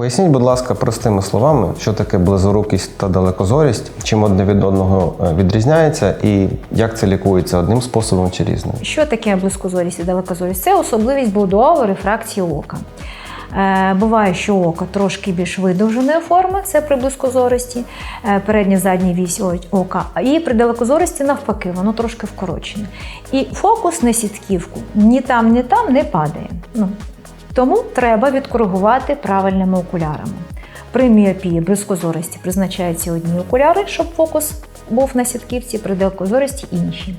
Поясніть, будь ласка, простими словами, що таке близорукість та далекозорість, чим одне від одного е, відрізняється, і як це лікується одним способом чи різним. Що таке близькозорість і далекозорість? Це особливість будови рефракції ока. Е, Буває, що око трошки більш видовженої форми, це при близькозорості, е, передня задня вісь ока, і при далекозорості навпаки, воно трошки вкорочене. І фокус на сітківку ні там, ні там не падає. Ну, тому треба відкоригувати правильними окулярами. При міопії близькозорості призначаються одні окуляри, щоб фокус був на сітківці, при далекозорості інші.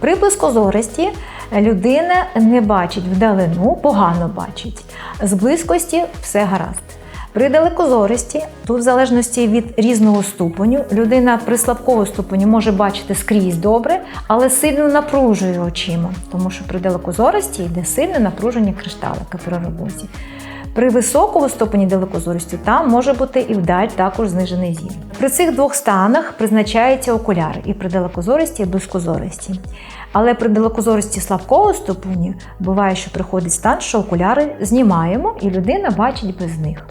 При близькозорості людина не бачить вдалину, погано бачить. З близькості все гаразд. При далекозорості, тут в залежності від різного ступеню, людина при слабкому ступені може бачити скрізь добре, але сильно напружує очима, тому що при далекозорості йде сильне напруження кришталика при роботі. При високому ступені далекозорості там може бути і вдаль також знижений зір. При цих двох станах призначаються окуляри і при далекозорості, і близькозорості. Але при далекозорості слабкого ступеню буває, що приходить стан, що окуляри знімаємо і людина бачить без них.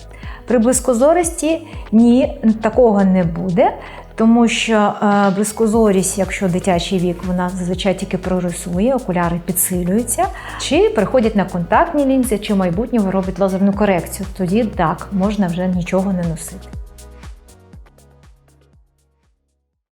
При близькозорості ні, такого не буде, тому що е, близькозорість, якщо дитячий вік, вона зазвичай тільки прогресує, окуляри підсилюються, чи переходять на контактні лінзи, чи в майбутньому робить лазерну корекцію. Тоді так можна вже нічого не носити.